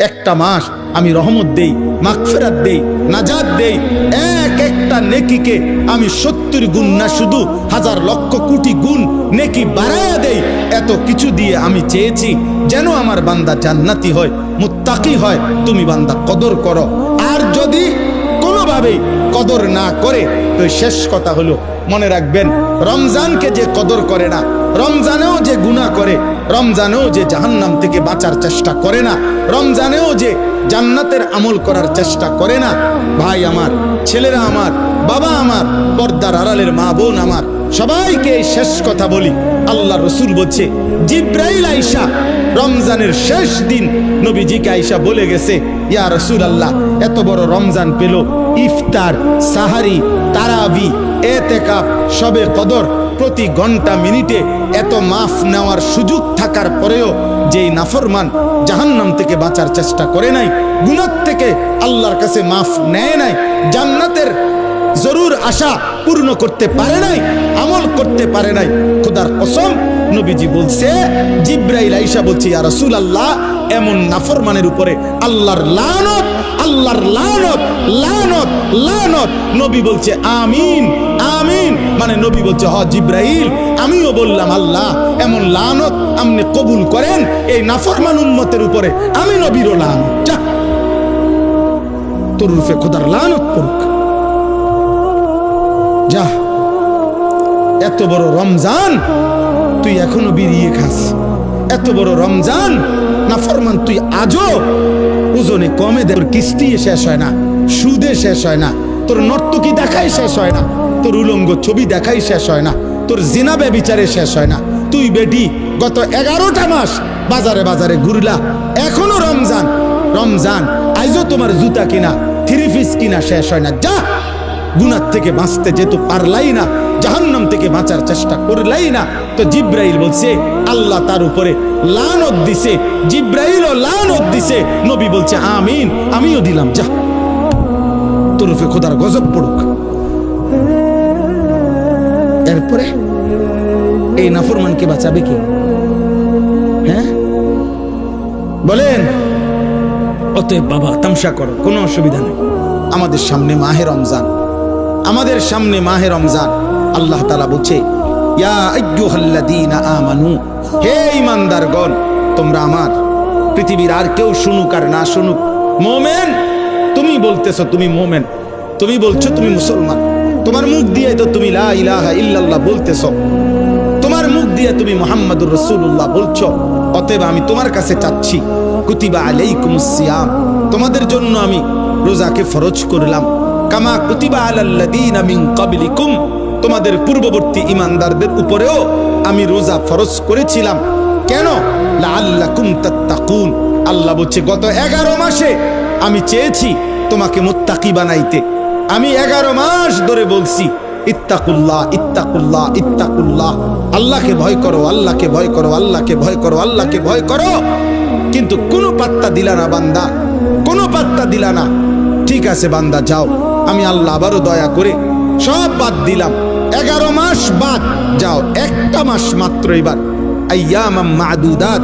একটা মাস আমি রহমত দেই, মাগফিরাত দেই নাজাদ দেই। এক একটা নেকিকে আমি সত্তর গুণ না শুধু হাজার লক্ষ কোটি গুণ নেকি বাড়ায়া দেই। এত কিছু দিয়ে আমি চেয়েছি যেন আমার বান্দা জান্নাতি হয়, মুত্তাকি হয়। তুমি বান্দা কদর করো। আর যদি কোনোভাবে কদর না করে শেষ কথা হলো, মনে রাখবেন, রমজানকে যে কদর করে না, রমজানেও যে গুণা করে, রমজানেও যে জাহান্নাম থেকে বাঁচার চেষ্টা করে না, রমজানেও যে জান্নাতের আমল করার চেষ্টা করে না, ভাই আমার, ছেলেরা আমার, বাবা আমার, পর্দার আড়ালের মা বোন আমার সবাইকে শেষ কথা বলি। আল্লাহ রসুল বলছে, জিব্রাইল আইসা, রমজানের শেষ দিন। নবীজিকে আইসা বলে গেছে, ইয়া রসুল আল্লাহ এত বড় রমজান পেল। ইফতার, সাহারি, তারাবি, এতেকাফ, সবে কদর, প্রতি ঘণ্টা মিনিটে এত মাফ নেওয়ার সুযোগ থাকার পরেও যেই নাফরমান জাহান্নাম থেকে বাঁচার চেষ্টা করে নাই গুণার থেকে আল্লাহর কাছে মাফ নেয় নাই, জান্নাতের জরুর আশা পূর্ণ করতে পারে নাই, আমল করতে পারে নাই। খোদার কসম, নবীজি বলছে, জিব্রাইল আইসা বলছে, ইয়া রাসূল আল্লাহ এমন নাফরমানের উপরে আল্লাহর লানত আল্লাহর লানত লানত লানত। নবী বলছে, আমিন আমিন মানে নবী বলছে, হ জিব্রাইল, আমিও বললাম, আল্লাহ, এমন লানত আপনি কবুল করেন, এই নাফরমান উম্মতের উপরে আমি নবীরও লানত। যা। তোর রূপে খোদার লানত পড়ুক। যা, এত বড় রমজান তুই এখনও বেরিয়ে খাস। এত বড় রমজান, না ফরমান, তুই আজও ওজনে কমে দে কিস্তি শেষ হয় না, সুদে শেষ হয় না, তোর নর্তকি দেখাই শেষ হয় না, তোর উলঙ্গ ছবি দেখাই শেষ হয় না, তোর জিনাবে বিচারে শেষ হয় না। তুই বেটি, গত এগারোটা মাস বাজারে বাজারে ঘুরলা, এখনও রমজান রমজান আইজও তোমার জুতা কিনা, থ্রি পিস কিনা শেষ হয় না। যা গুনার থেকে বাঁচতে যেহেতু পারলাই না, জাহান্নাম থেকে বাঁচার চেষ্টা করলাই না, তো জিব্রাইল বলছে, আল্লাহ তার উপরে লানত দিছে, জিব্রাইলও লানত দিছে। নবী বলছে, আমিন, আমিও দিলাম, যা। তোর উপরে খোদার গজব পড়ুক। এরপরে এই নাফরমানকে বাঁচাবে কি? হ্যাঁ? বলেন। অতএব বাবা, তামসা করো, কোনো অসুবিধা নেই। আমাদের সামনে মাহে রমজান। আমাদের সামনে মাহে রমজান। আল্লাহ তালা বলছে আমানু, হে ঈমানদারগণ, তোমরা আমার পৃথিবীর আর কেউ শুনুক আর না শুনুক। মোমেন, তুমি বলতেছো তুমি মোমেন, তুমি বলছো তুমি মুসলমান। তোমার মুখ দিয়ে তো তুমি লা ইলাহা ইল্লাল্লাহ বলতেছো। তোমার মুখ দিয়ে তুমি মোহাম্মদুর রসুল্লাহ বলছো। অতএব আমি তোমার কাছে চাচ্ছি, কুতিবা আলাইকুমুস সিয়াম। তোমাদের জন্য আমি রোজাকে ফরজ করলাম। কামা কুতিবা আলাল্লাযীনা মিন ক্বাবলিকুম। তোমাদের পূর্ববর্তী ইমানদারদের উপরেও আমি রোজা ফরজ করেছিলাম। কেন? লাআল্লাকুম তাত্তাকুন। আল্লাহ বলছে, গত এগারো মাসে আমি চেয়েছি তোমাকে মুত্তাকি বানাইতে। আমি এগারো মাস ধরে বলছি, ইত্তাকুল্লাহ ইত্তাকুল্লাহ ইত্তাকুল্লাহ। আল্লাহকে ভয় করো, আল্লাহকে ভয় করো, আল্লাহকে ভয় করো, আল্লাহকে ভয় করো। কিন্তু কোনো পাত্তা দিলা না বান্দা, কোনো পাত্তা দিলা না। ঠিক আছে বান্দা, যাও। আমি আল্লাহ আবারও দয়া করে সব বাদ দিলাম। এগারো মাস বাদ, যাও, একটা মাস মাত্র এবার। মাদুদাত,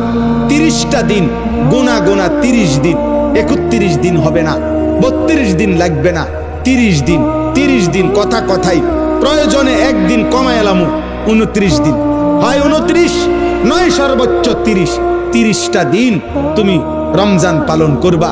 তিরিশটা দিন, গোনা গোনা তিরিশ দিন, একত্রিশ দিন হবে না, বত্রিশ দিন লাগবে না, তিরিশ দিন তিরিশ দিন কথা কথাই, প্রয়োজনে একদিন কমায় এলামু, উনত্রিশ দিন। হয় উনত্রিশ, নয় সর্বোচ্চ তিরিশ। তিরিশটা দিন তুমি রমজান পালন করবা,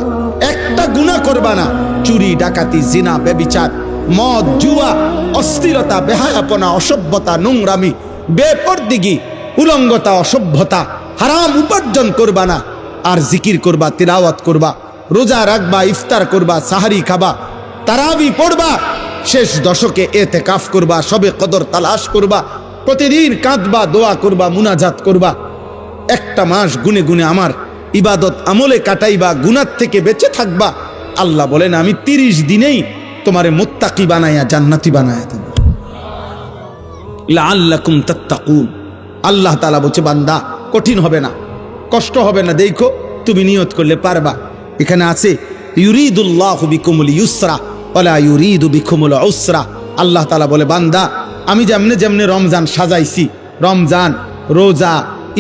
একটা গুণা করবা না চুরি, ডাকাতি, জিনা বেবিচার মদ, জুয়া, অস্থিরতা, বেহায়াপনা, অসভ্যতা, নোংরামি, বেপরদিগি, উলঙ্গতা, অসভ্যতা, হারাম উপার্জন করবা না। আর জিকির করবা, তিলাওয়াত করবা, রোজা রাখবা, ইফতার করবা, সাহারি খাবা, তারাবি পড়বা, শেষ দশকে এতে কাফ করবা, সবে কদর তালাশ করবা, প্রতিদিন কাঁদবা, দোয়া করবা, মুনাজাত করবা। একটা মাস গুনে গুনে আমার ইবাদত আমলে কাটাইবা, গুনার থেকে বেঁচে থাকবা আল্লাহ বলেন, আমি তিরিশ দিনেই তোমারে মোত্তাকি বানাইয়া, জান্নাতি বানাইয়া দেব। লাআল্লাকুম তাত্তাকুন। আল্লাহ তালা বলছে, বান্দা, কঠিন হবে না, কষ্ট হবে না, দেখো, তুমি নিয়ত করলে পারবা। এখানে আছে, ইউরিদুল্লাহু বিকুমুল ইউসরা ওয়ালা ইউরিদু বিকুমুল উসরা। আল্লাহ তালা বলে, বান্দা, আমি যেমনে যেমনে রমজান সাজাইছি, রমজান, রোজা,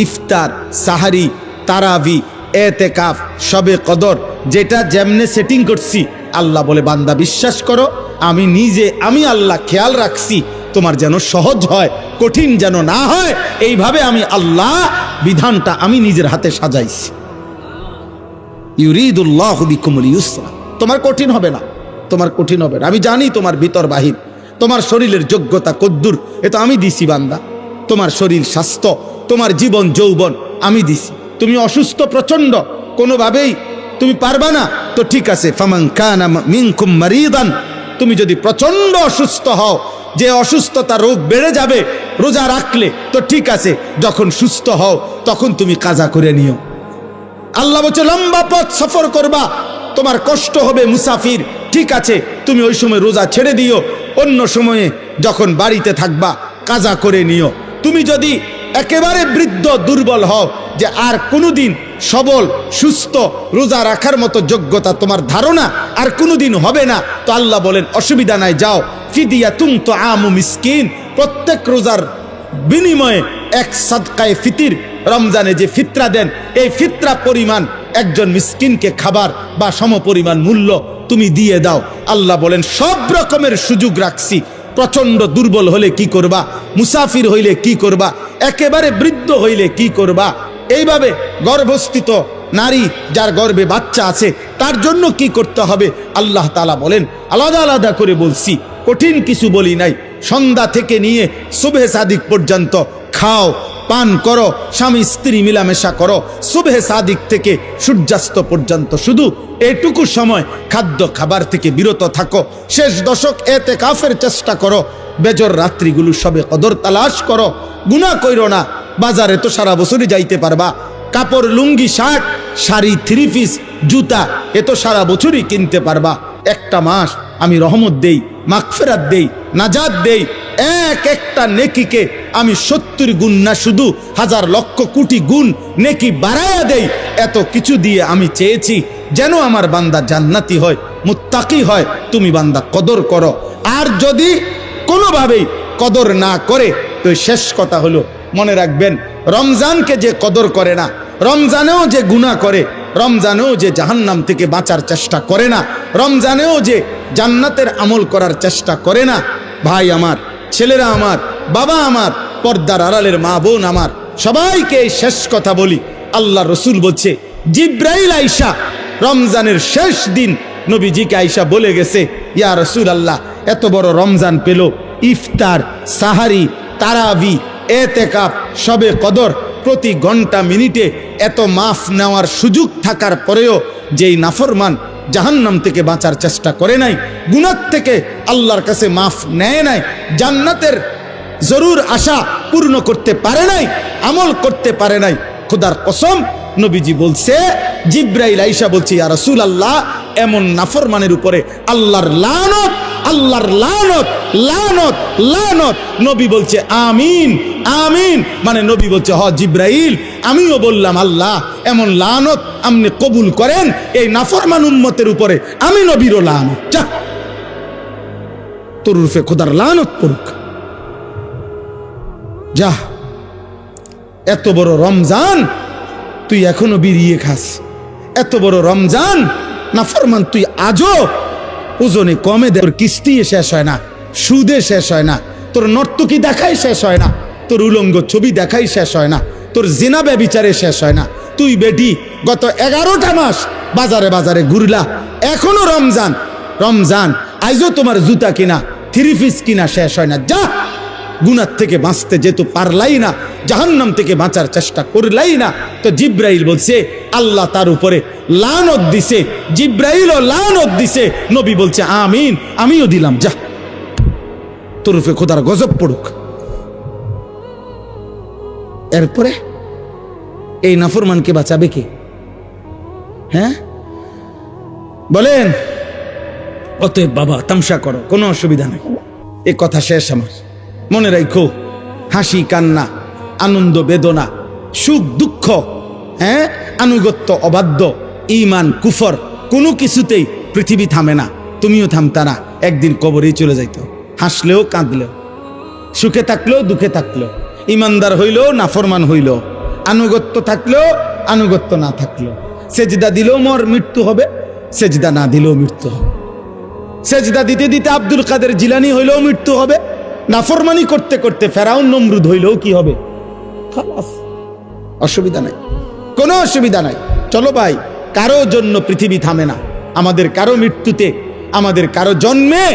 ইফতার, সাহারি, তারাবি, এতেকাফ, সবে কদর যেটা যেমনে সেটিং করছি, আল্লাহ বলে, বান্দা বিশ্বাস করো, আমি নিজে, আমি আল্লাহ খেয়াল রাখছি, তোমার যেন সহজ হয়, কঠিন যেন না হয়, এইভাবে আমি আল্লাহ বিধানটা আমি নিজের হাতে সাজাইছি। ইউরিদুল্লাহ বিকুমুল ইউসরা। তোমার কঠিন হবে না, তোমার কঠিন হবে না। আমি জানি তোমার ভিতর বাহির, তোমার শরীরের যোগ্যতা কদ্দুর, এ তো আমি দিছি বান্দা। তোমার শরীর স্বাস্থ্য, তোমার জীবন যৌবন, আমি দিছি। তুমি অসুস্থ প্রচণ্ড কোনোভাবেই তুমি পারবা না? তো ঠিক আছে, ফামান কানা মিনকুম মারিদান। তুমি যদি প্রচণ্ড অসুস্থ হও, যে অসুস্থতা রোগ বেড়ে যাবে, রোজা রাখলে, তো ঠিক আছে, যখন সুস্থ হও, তখন তুমি কাজা করে নিও। আল্লাহ বলছে, লম্বা পথ সফর করবা, তোমার কষ্ট হবে মুসাফির। ঠিক আছে, তুমি ওই সময় রোজা ছেড়ে দিও, অন্য সময়ে যখন বাড়িতে থাকবা, কাজা করে নিও। তুমি যদি একেবারে বৃদ্ধ, দুর্বল হও, যে আর কোনোদিন সবল, সুস্থ, রোজা রাখার মতো যোগ্যতা তোমার ধারণা আর কোনোদিন হবে না। তো আল্লাহ বলেন, অসুবিধা নাই, যাও। ফিদিয়া তুম তো আমু মিসকিন। প্রত্যেক রোজার বিনিময়ে এক সাদকায় ফিতির, রমজানে যে ফিতরা দেন, এই ফিতরা পরিমাণ একজন মিসকিনকে খাবার বা সমপরিমাণ মূল্য তুমি দিয়ে দাও। আল্লাহ বলেন, সব রকমের সুযোগ রাখছি। প্রচণ্ড দুর্বল হলে কি করবা? মুসাফির হইলে কি করবা? একেবারে বৃদ্ধ হইলে কি করবা? এইভাবে গর্ভস্থিত নারী যার গর্ভে বাচ্চা আছে, তার জন্য কি করতে হবে? আল্লাহ তালা বলেন, আলাদা আলাদা করে বলছি, কঠিন কিছু বলি নাই। সন্ধ্যা থেকে নিয়ে শুভে সাদিক পর্যন্ত খাও, পান করো, স্বামী স্ত্রী মিলামেশা করো, শুভে সাদিক থেকে সূর্যাস্ত পর্যন্ত শুধু এটুকু সময় খাদ্য খাবার থেকে বিরত থাকো, শেষ দশক এতে কাফের চেষ্টা করো বেজর রাত্রিগুলো সবে কদর তালাশ করো, গুণা কইরো না, বাজারে তো সারা বছরই যাইতে পারবা। কাপড়, লুঙ্গি, শার্ট, শাড়ি, থ্রি পিস, জুতা, এ তো সারা বছরই কিনতে পারবা। একটা মাস আমি রহমত দেই, মাগফেরাত দেই নাজাদ দেই, এক একটা নেকিকে আমি সত্তর গুণ না শুধু হাজার লক্ষ কোটি গুণ নেকি বাড়ায়া দেই। এত কিছু দিয়ে আমি চেয়েছি যেন আমার বান্দা জান্নাতি হয়, মুত্তাকি হয়, তুমি বান্দা কদর করো। আর যদি কোনোভাবেই কদর না করে। তো শেষ কথা হলো, মনে রাখবেন, রমজানকে যে কদর করে না, রমজানেও যে গুণা করে, রমজানেও যে জাহান্নাম থেকে বাঁচার চেষ্টা করে না, রমজানেও যে জান্নাতের আমল করার চেষ্টা করে না, ভাই আমার, ছেলেরা আমার, বাবা আমার, পর্দার আড়ালের মা বোন আমার, সবাইকে শেষ কথা বলি। আল্লাহ রসুল বলছে, জিব্রাইল আইসা, রমজানের শেষ দিন। নবীজিকে আইসা বলে গেছে, ইয়া রসুল আল্লাহ, এত বড় রমজান পেল ইফতার, সাহারি, তারাবি এতেকাপ সবে কদর প্রতি ঘণ্টা মিনিটে এত মাফ নেওয়ার সুযোগ থাকার পরেও যেই নাফরমান জাহান্নাম থেকে বাঁচার চেষ্টা করে নাই গুণার থেকে আল্লাহর কাছে মাফ নেয় নাই, জান্নাতের জরুর আশা পূর্ণ করতে পারে নাই, আমল করতে পারে নাই, খুদার কসম নবীজি বলছে, জিব্রাইল আইসা বলছি, ইয়া রাসূল আল্লাহ এমন নাফরমানের উপরে আল্লাহর লানত আল্লাহর লানত লানত লানত। নবী বলছে, আমিন আমিন। মানে নবী বলছে, হ, জিব্রাইল, আমিও বললাম, আল্লাহ, এমন লানত আপনি কবুল করেন, এই নাফরমান উম্মতের উপরে আমি নবীরও লানত। যা। তোর রূপে খোদার লানত পড়ুক। যা। এত বড় রমজান তুই এখনও বিরিয়ে খাস। এত বড় রমজান না ফরমান তুই আজও ওজনে কমে দে, তোর কিস্তি শেষ হয় না, সুদে শেষ হয় না, তোর নর্তকি দেখাই শেষ হয় না, তোর উলঙ্গ ছবি দেখাই শেষ হয় না, তোর জেনা ব্যবিচারে শেষ হয় না, তুই বেটি গত এগারোটা মাস বাজারে বাজারে ঘুরলা, এখনও রমজান রমজান আইজও তোমার জুতা কিনা, থ্রি পিস কিনা শেষ হয় না, যা, গুনার থেকে বাঁচতে যেহেতু পারলাই না, জাহান্নাম থেকে বাঁচার চেষ্টা করলাই না, তো জিব্রাইল বলছে আল্লাহ তার উপরে লানত দিছে, জিব্রাইলও লানত দিছে। নবী বলছে, আমিন, আমিও দিলাম, যা। তোর উপরে খোদার গজব পড়ুক। এরপরে এই নাফরমানকে বাঁচাবে কে? হ্যাঁ? বলেন, অতএব বাবা, তামসা করো, কোনো অসুবিধা নেই। এ কথা শেষ আমার। মনে রাখো হাসি, কান্না, আনন্দ, বেদনা, সুখ, দুঃখ হ্যাঁ? আনুগত্য, অবাধ্য ইমান কুফর, কোনো কিছুতেই পৃথিবী থামে না, তুমিও থামতা না, একদিন কবরেই চলে যাইতো। হাসলেও কাঁদলেও, সুখে থাকলেও দুঃখে থাকলেও ইমানদার হইলেও নাফরমান হইল আনুগত্য থাকলেও আনুগত্য না থাকলেও, সেজদা দিলেও মর মৃত্যু হবে, সেজদা না দিলেও মৃত্যু হবে। সেজদা দিতে দিতে আব্দুল কাদের জিলানি হইলেও মৃত্যু হবে, নাফরমানি করতে করতে ফেরাউন নমরুদ হইলেও কি হবে? অসুবিধা নাই। কোনো অসুবিধা নাই। চলো ভাই, কারও জন্য পৃথিবী থামে না। আমাদের কারও মৃত্যুতে, আমাদের কারও জন্মে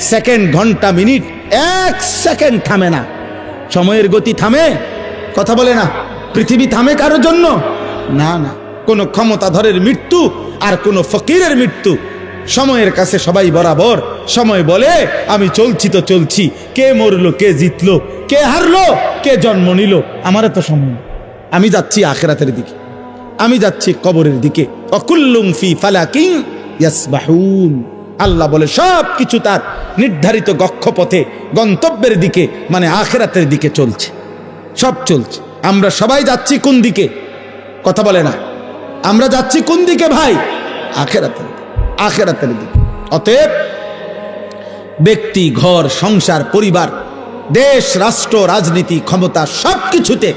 সেকেন্ড ঘণ্টা মিনিট এক সেকেন্ড থামে না। সময়ের গতি থামে, কথা বলে না, পৃথিবী থামে কারও জন্য? না না। কোনো ক্ষমতাধরের মৃত্যু আর কোনো ফকিরের মৃত্যু। সময়ের কাছে সবাই বরাবর। সময় বলে, আমি চলছি তো চলছি। কে মরলো, কে জিতলো, কে হারলো, কে জন্ম নিল আমার তো সময়। আমি যাচ্ছি আখেরাতের দিকে। আমি যাচ্ছি কবরের দিকে। আল্লাহ বলে সব কিছু তার নির্ধারিত গক্ষপথে গন্তব্যের দিকে মানে আখেরাতের দিকে চলছে। সব চলছে। আমরা সবাই যাচ্ছি কোন দিকে? কথা বলে না। আমরা যাচ্ছি কোন দিকে ভাই? আখেরাতের আখেরাতের দিকে। অতএব ব্যক্তি, ঘর, সংসার, পরিবার, দেশ, রাষ্ট্র, রাজনীতি, ক্ষমতা সব কিছুতে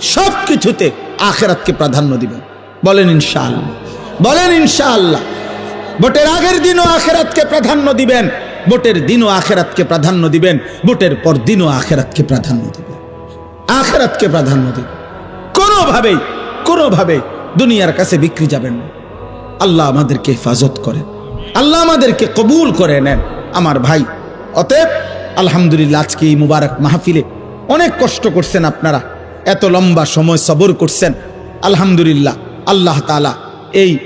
সব কিছুতে আখেরাতকে প্রাধান্য দিবেন বলেন ইনশাআল্লাহ। বলেন ইনশাআল্লাহ। ভোটের আগের দিনও আখেরাতকে প্রাধান্য দিবেন। ভোটের দিনও আখেরাতকে প্রাধান্য দিবেন। ভোটের পর দিনও আখেরাতকে প্রাধান্য দিবেন। আখেরাতকে প্রাধান্য দিবেন। কোনোভাবেই কোনোভাবেই দুনিয়ার কাছে বিক্রি যাবেন না। আল্লাহ আমাদেরকে হেফাজত করেন। আল্লাহ আমাদেরকে কবুল করে নেন। আমার ভাই, অতএব আলহামদুলিল্লাহ আজকে এই মুবারক মাহফিলে অনেক কষ্ট করছেন আপনারা। এত লম্বা সময় সবর করছেন। আলহামদুলিল্লাহ, আল্লাহ তালা এই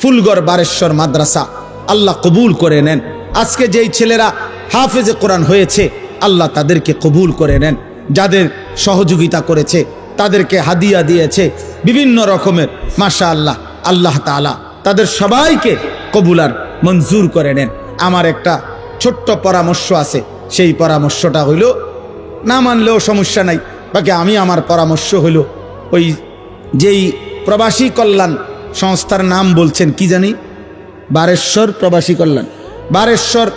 ফুলগড় বারেশ্বর মাদ্রাসা আল্লাহ কবুল করে নেন। আজকে যেই ছেলেরা হাফেজে কোরআন হয়েছে, আল্লাহ তাদেরকে কবুল করে নেন। যাদের সহযোগিতা করেছে, তাদেরকে হাদিয়া দিয়েছে, বিভিন্ন রকমের মাশা আল্লাহ আল্লাহ তালা তাদের সবাইকে কবুলার মঞ্জুর করে নেন। আমার একটা ছোট্ট পরামর্শ আছে, সেই পরামর্শটা হইল, না মানলেও সমস্যা নাই। বাকি আমি আমার পরামর্শ হইল ওই যেই প্রবাসী কল্যাণ সংস্থার নাম বলছেন, কি জানি? বারেশ্বর প্রবাসী কল্যাণ। বারেশ্বর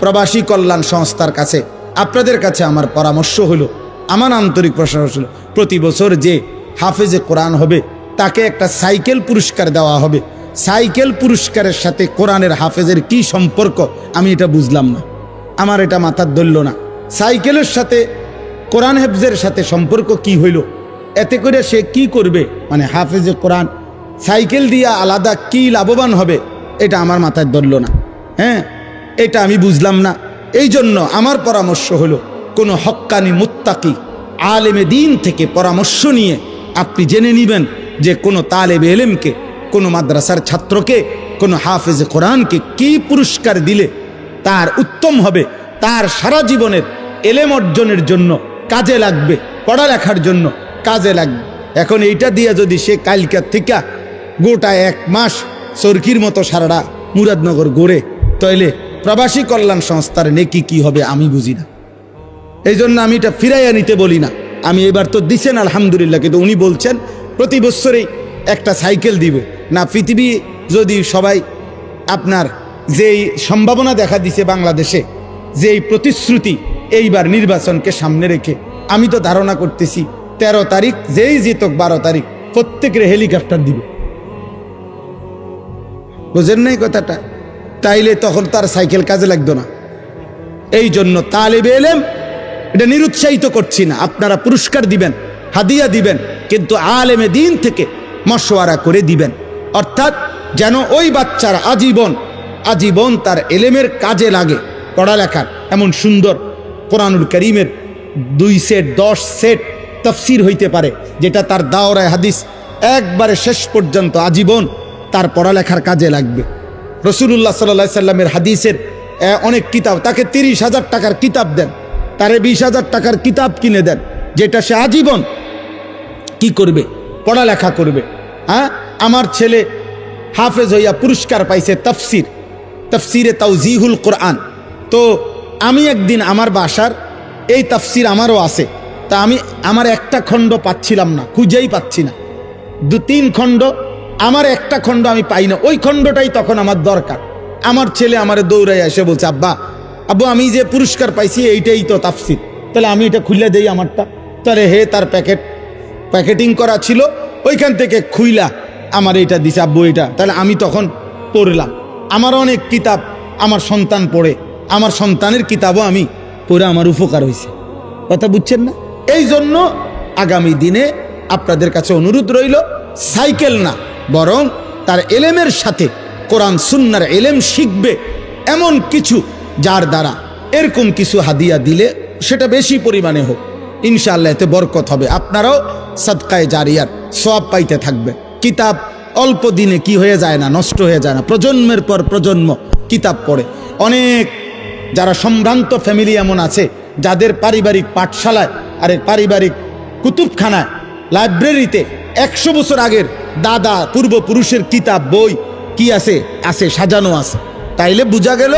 প্রবাসী কল্যাণ সংস্থার কাছে, আপনাদের কাছে আমার পরামর্শ হলো, আমার আন্তরিক প্রশংসা হলো, প্রতি বছর যে হাফেজে কোরআন হবে, তাকে একটা সাইকেল পুরস্কার দেওয়া হবে। সাইকেল পুরস্কারের সাথে কোরআনের হাফেজের কি সম্পর্ক, আমি এটা বুঝলাম না। আমার এটা মাথার ধরল না। সাইকেলের সাথে কোরআন হেফজের সাথে সম্পর্ক কি হইল? এতে করে সে কি করবে? মানে হাফেজে কোরআন সাইকেল দিয়া আলাদা কি লাভবান হবে? এটা আমার মাথায় ধরল না। হ্যাঁ এটা আমি বুঝলাম না। এই জন্য আমার পরামর্শ হলো কোনো হক্কানি মুত্তাকি আলেমে দিন থেকে পরামর্শ নিয়ে আপনি জেনে নেবেন যে কোনো তালেব এলেমকে, কোনো মাদ্রাসার ছাত্রকে, কোনো হাফেজে কোরআনকে কি পুরস্কার দিলে তার উত্তম হবে, তার সারা জীবনের এলেম অর্জনের জন্য কাজে লাগবে, পড়ালেখার জন্য কাজে লাগবে। এখন এইটা দিয়ে যদি সে কালকার থেকে গোটা এক মাস সরকির মতো সারাটা মুরাদনগর গড়ে, তইলে প্রবাসী কল্যাণ সংস্থার নেকি কি হবে আমি বুঝি না। এই জন্য আমি এটা ফিরাইয়া নিতে বলি না। আমি এবার তো দিছেন আলহামদুলিল্লাহ, কিন্তু উনি বলছেন, প্রতি বছরেই একটা সাইকেল দিবে। না, পৃথিবী যদি সবাই আপনার যেই সম্ভাবনা দেখা দিছে বাংলাদেশে, যেই প্রতিশ্রুতি এইবার নির্বাচনকে সামনে রেখে। আমি তো ধারণা করতেছি, তেরো তারিখ, যেই জিতক বারো তারিখ, প্রত্যেকের হেলিকপ্টার দিবে। বুঝেন নাই কথাটা? তাইলে তখন তার সাইকেল কাজে লাগতো না। এই জন্য তালেবে এলেম, এটা নিরুৎসাহিত করছি না। আপনারা পুরস্কার দিবেন, হাদিয়া দিবেন, কিন্তু আলেমে দিন থেকে মশওয়ারা করে দিবেন। অর্থাৎ যেন ওই বাচ্চার আজীবন আজীবন তার এলেমের কাজে লাগে, পড়ালেখার, এমন সুন্দর কোরআনুল করিমের দুই সেট, দশ সেট তফসির হইতে পারে, যেটা তার দাওরায় হাদিস একবারে শেষ পর্যন্ত আজীবন তার পড়ালেখার কাজে লাগবে। রসুল্লাহ সাল্লা সাল্লামের হাদিসের অনেক কিতাব, তাকে তিরিশ হাজার টাকার কিতাব দেন, তারে বিশ হাজার টাকার কিতাব কিনে দেন, যেটা সে আজীবন কি করবে? পড়ালেখা করবে। হ্যাঁ? আমার ছেলে হাফেজ হইয়া পুরস্কার পাইছে তফসির, তফসিরে তাউজিহুল কোরআন। তো আমি একদিন আমার বাসার এই তাফসির আমারও আছে। তা আমি আমার একটা খণ্ড পাচ্ছিলাম না, খুঁজেই পাচ্ছি না। দু তিন খণ্ড, আমার একটা খণ্ড আমি পাই না। ওই খণ্ডটাই তখন আমার দরকার। আমার ছেলে আমার দৌড়াই এসে বলছে, আব্বা, আব্বু, আমি যে পুরস্কার পাইছি, এইটাই তো তাফসির। তাহলে আমি এটা খুলে দেই আমারটা। তাহলে হে তার প্যাকেট, প্যাকেটিং করা ছিল, ওইখান থেকে খুইলা আমার এটা দিছে, আব্বু এটা তাহলে আমি তখন পড়লাম। আমার অনেক কিতাব আমার সন্তান পড়ে। আমার সন্তানের কিতাবও আমি পড়ে আমার উপকার হয়েছে। কথা বুঝছেন না? এই জন্য আগামী দিনে আপনাদের কাছে অনুরোধ রইল, সাইকেল না, বরং তার এলেমের সাথে কোরআন সুন্নার এলেম শিখবে এমন কিছু যার দ্বারা এরকম কিছু হাদিয়া দিলে সেটা বেশি পরিমাণে হোক। ইনশাআল্লাহ এতে বরকত হবে। আপনারাও সদকায় জারিয়ার সব পাইতে থাকবে। কিতাব অল্প দিনে কি হয়ে যায় না, নষ্ট হয়ে যায় না। প্রজন্মের পর প্রজন্ম কিতাব পড়ে। অনেক যারা সম্ভ্রান্ত ফ্যামিলি এমন আছে, যাদের পারিবারিক পাঠশালায়, আরে পারিবারিক কুতুবখানায় লাইব্রেরিতে একশো বছর আগের দাদা পূর্বপুরুষের কিতাব, বই কি আছে? আছে, সাজানো আছে। তাইলে বোঝা গেল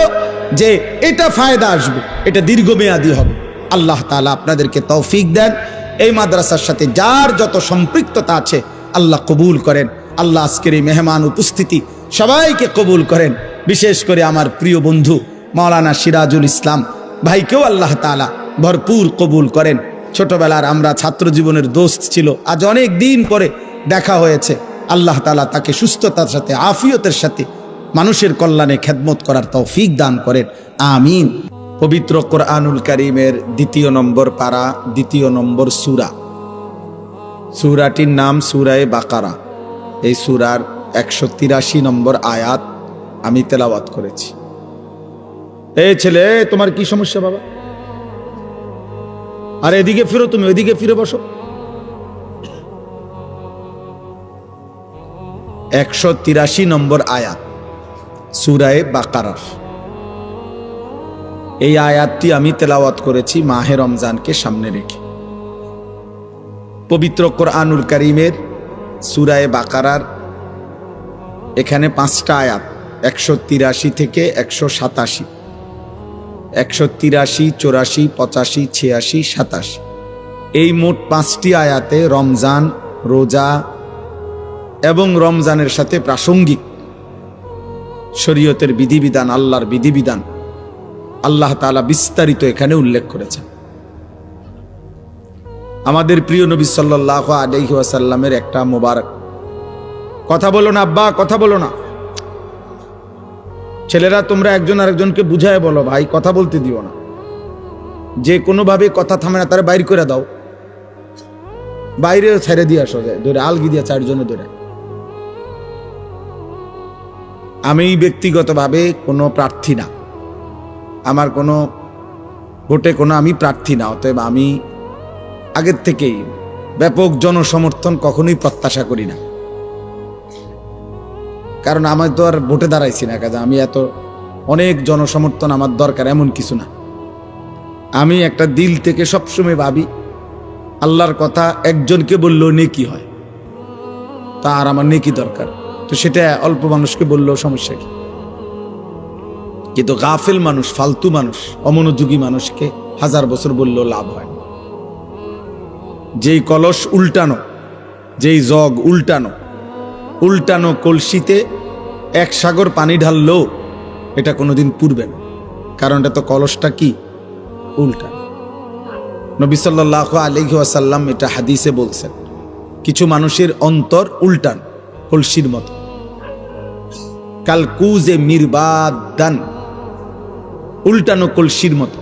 যে এটা ফায়দা আসবে, এটা দীর্ঘমেয়াদী হবে। আল্লাহ তাআলা আপনাদেরকে তৌফিক দেন। এই মাদ্রাসার সাথে যার যত সম্পৃক্ততা আছে, আল্লাহ কবুল করেন। আল্লাহ আজকের এই মেহমান উপস্থিতি সবাইকে কবুল করেন। বিশেষ করে আমার প্রিয় বন্ধু মাওলানা সিরাজুল ইসলাম। ভাইকেও আল্লাহ তাআলা ভরপুর কবুল করেন। ছোটবেলার আমরা ছাত্র জীবনের দোস্ত ছিল। আজ অনেক দিন পরে দেখা হয়েছে। আল্লাহ তালা তাকে সুস্থতার সাথে, আফিয়তের সাথে, মানুষের কল্যাণে খেদমত করার তৌফিক দান করেন। আমিন। পবিত্র কোরআনুল করিমের দ্বিতীয় নম্বর পারা, দ্বিতীয় নম্বর সুরা। সুরাটির নাম সুরায় বাকারা। এই সুরার একশো তিরাশি নম্বর আয়াত আমি তেলাওয়াত করেছি। এই ছেলে, তোমার কি সমস্যা বাবা? আর এদিকে ফিরো তুমি ওইদিকে ফিরে বসো। একশো তিরাশি নম্বর আয়াত, সুরায় বাকারার। এই আয়াতটি আমি তেলাওয়াত করেছি মাহে রমজানকে সামনে রেখে। পবিত্র কোরআনুল করিমের সুরায় বাকারার এখানে পাঁচটা আয়াত, একশো তিরাশি থেকে একশো সাতাশি। একশো তিরাশি, চৌরাশি, পঁচাশি, ছিয়াশি, সাতাশি। এই মোট পাঁচটি আয়াতে রমজান, রোজা এবং রমজানের সাথে প্রাসঙ্গিক শরীয়তের বিধিবিধান, আল্লাহর বিধিবিধান আল্লাহ তাআলা বিস্তারিত এখানে উল্লেখ করেছেন। আমাদের প্রিয় নবী সাল্লাহ আলহি ওয়াসাল্লামের একটা মোবারক। কথা বলো না, আব্বা, কথা বলো না। ছেলেরা, তোমরা একজন আরেকজনকে বুঝায় বলো ভাই, কথা বলতে দিও না। যে কোনোভাবে কথা থামে না, তারা বাইর করে দাও। বাইরে ছেড়ে দিয়ে আসো যায় ধরে আলগি দিয়ে চারজনে ধরে। আমি ব্যক্তিগতভাবে কোনো প্রার্থী না। আমার কোনো ভোটে কোনো আমি প্রার্থী না, অতএব আমি আগের থেকেই ব্যাপক জনসমর্থন কখনোই প্রত্যাশা করি না। কারণ আমি তো আর ভোটে দাঁড়াইছি না, কাজে আমি এত অনেক জনসমর্থন আমার দরকার, এমন কিছু না। আমি একটা দিল থেকে সবসময় ভাবি, আল্লাহর কথা একজনকে বললেও নেকি হয়, তা আর আমার নেকি দরকার। তো সেটা অল্প মানুষকে বললেও সমস্যা কি? কিন্তু গাফেল মানুষ, ফালতু মানুষ, অমনোযোগী মানুষকে হাজার বছর বললেও লাভ হয় যেই কলস উল্টানো, যেই জগ উল্টানো উল্টানো কলসিতে এক সাগর পানি ঢাললো এটা কোনোদিন পুরবে না। কারণ এটা তো কলসটা কি? উল্টা। নবী সাল্লাহ আলহি আসাল্লাম এটা হাদিসে বলছেন, কিছু মানুষের অন্তর উল্টান, কলসির মতো। কালকুজে মিরবাদান, উল্টানো কলসির মতো।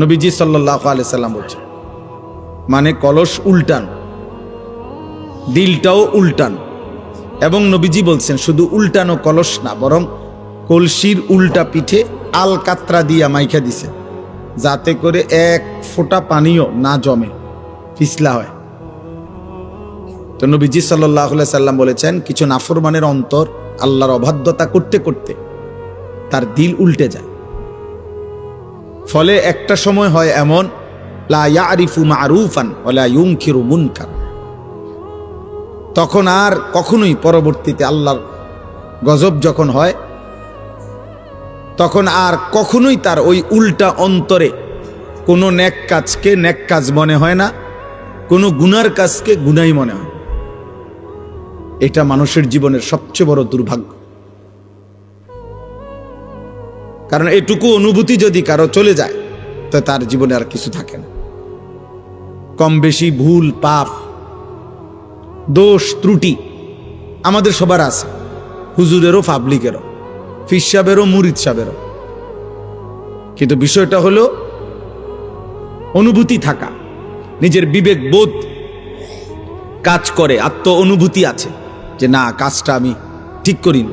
নবীজি সাল্লাহ আলি সাল্লাম বলছেন মানে কলস উল্টান, দিলটাও উল্টান। এবং নবীজি বলছেন, শুধু উল্টানো কলস না, বরং কলসির উল্টা পিঠে আল কাতরা দিয়া মাইখা দিছে, যাতে করে এক ফোঁটা পানিও না জমে, পিছলা হয়। তো নবীজি সাল্লাহ সাল্লাম বলেছেন, কিছু নাফরমানের অন্তর আল্লাহর অবাধ্যতা করতে করতে তার দিল উল্টে যায়। ফলে একটা সময় হয় এমন, লা ইয়ারিফু মারুফান ওলা ইউনকিরু মুনকার। তখন আর কখনোই পরবর্তীতে আল্লাহর গজব যখন হয়, তখন আর কখনোই তার ওই উল্টা অন্তরে কোনো ন্যাক কাজকে ন্যাক কাজ মনে হয় না, কোনো গুনার কাজকে গুনাই মনে হয়। এটা মানুষের জীবনের সবচেয়ে বড় দুর্ভাগ্য। কারণ এটুকু অনুভূতি যদি কারও চলে যায়, তো তার জীবনে আর কিছু থাকে না। কম বেশি ভুল, পাপ দোষ ত্রুটি আমাদের সবার আছে। হুজুরেরও, পাবলিকেরও ফিস সাহেবেরও, মুরিদ সাহেবেরও। কিন্তু বিষয়টা হলো অনুভূতি থাকা, নিজের বিবেক বোধ কাজ করে আত্ম অনুভূতি আছে যে না, কাজটা আমি ঠিক করিনি।